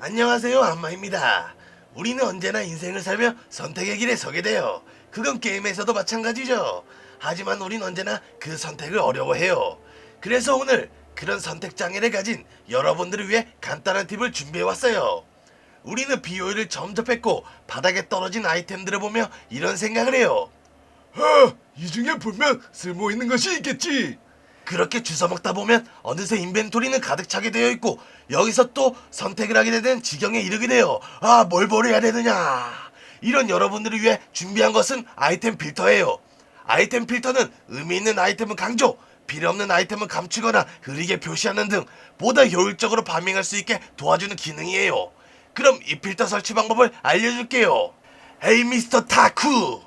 안녕하세요 안마입니다. 우리는 언제나 인생을 살며 선택의 길에 서게 돼요. 그건 게임에서도 마찬가지죠. 하지만 우린 언제나 그 선택을 어려워해요. 그래서 오늘 그런 선택 장애를 가진 여러분들을 위해 간단한 팁을 준비해 왔어요. 우리는 비오일을 점접했고 바닥에 떨어진 아이템들을 보며 이런 생각을 해요. 아, 이 중에 분명 쓸모 있는 것이 있겠지. 그렇게 주워 먹다 보면 어느새 인벤토리는 가득 차게 되어 있고 여기서 또 선택을 하게 되는 지경에 이르게 돼요. 아, 뭘 버려야 되느냐. 이런 여러분들을 위해 준비한 것은 아이템 필터예요. 아이템 필터는 의미 있는 아이템은 강조, 필요 없는 아이템은 감추거나 흐리게 표시하는 등 보다 효율적으로 파밍할 수 있게 도와주는 기능이에요. 그럼 이 필터 설치 방법을 알려줄게요. 에이 미스터 타쿠!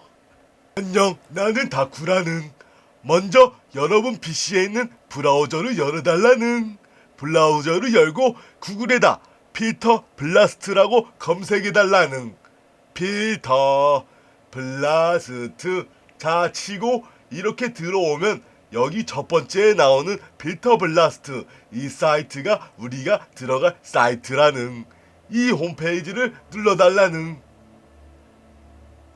안녕, 나는 다쿠라는. 먼저 여러분 PC에 있는 브라우저를 열어달라는. 브라우저를 열고 구글에다 필터 블라스트라고 검색해달라는. 필터 블라스트 자 치고 이렇게 들어오면 여기 첫 번째에 나오는 필터 블라스트 이 사이트가 우리가 들어갈 사이트라는 이 홈페이지를 눌러달라는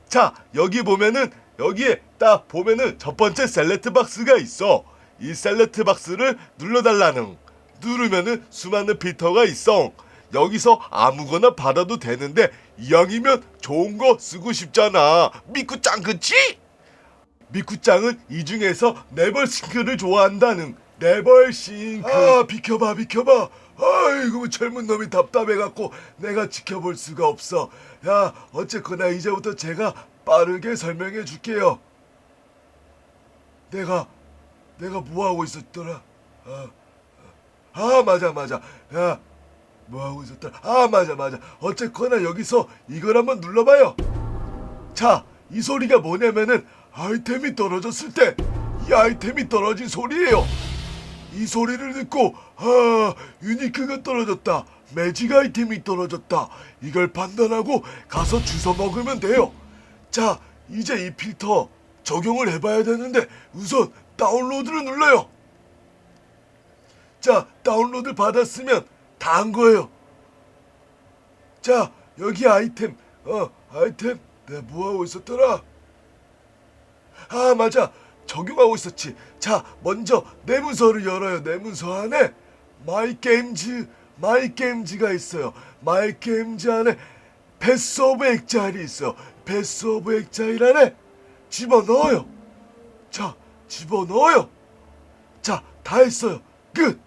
자 여기 보면은 여기에 딱 보면은 첫 번째 셀렉트 박스가 있어. 이 셀렉트 박스를 눌러달라는 누르면은 수많은 필터가 있어. 여기서 아무거나 받아도 되는데 이왕이면 좋은 거 쓰고 싶잖아. 미쿠짱 그치? 미쿠짱은 이 중에서 네벌싱크를 좋아한다는. 네벌싱크 아 비켜봐 비켜봐. 아이고 젊은 놈이 답답해갖고 내가 지켜볼 수가 없어. 야 어쨌거나 이제부터 제가 빠르게 설명해 줄게요 내가 내가 뭐 하고 있었더라? 아, 아 맞아 맞아. 야 뭐 하고 있었더라? 아 맞아 맞아. 어쨌거나 여기서 이걸 한번 눌러봐요. 자, 이 소리가 뭐냐면은 아이템이 떨어졌을 때 이 아이템이 떨어진 소리예요. 이 소리를 듣고 아 유니크가 떨어졌다, 매직 아이템이 떨어졌다. 이걸 판단하고 가서 주워 먹으면 돼요. 자, 이제 이 필터 적용을 해봐야 되는데 우선 다운로드를 눌러요. 자, 다운로드 받았으면 다 한 거예요. 자, 여기 아이템, 어, 아이템, 내가 뭐하고 있었더라? 아, 맞아. 적용하고 있었지. 자, 먼저 내 문서를 열어요. 내 문서 안에 마이 게임즈, 마이 게임즈가 있어요. 마이 게임즈 안에 패스 오브 액자일이 있어. 패스 오브 액자일 안에 집어넣어요. 자, 집어넣어요. 자, 다 했어요. 끝.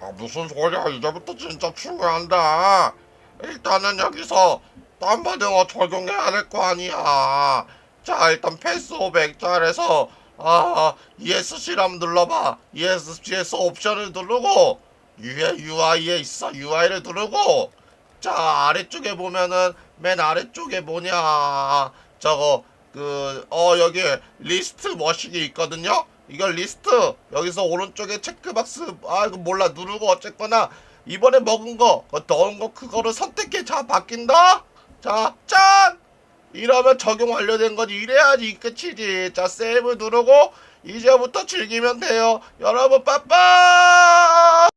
아 무슨 소리야 이제부터 진짜 중요한다 일단은 여기서 딴바등어 적용해야 될거 아니야 자 일단 패스 오브 액자에서 아 ESC를 한번 눌러봐 ESC에서 옵션을 누르고 UI에 있어 UI를 누르고 자 아래쪽에 보면은 맨 아래쪽에 뭐냐 저거 그 어 여기 리스트 머신이 있거든요? 이걸 리스트. 여기서 오른쪽에 체크박스. 아 이거 몰라. 누르고 어쨌거나 이번에 먹은 거 그거 넣은 거 그거를 선택해. 자 바뀐다. 자 짠! 이러면 적용 완료된 거지. 이래야지 끝이지. 자 세이브 누르고 이제부터 즐기면 돼요. 여러분 빠빠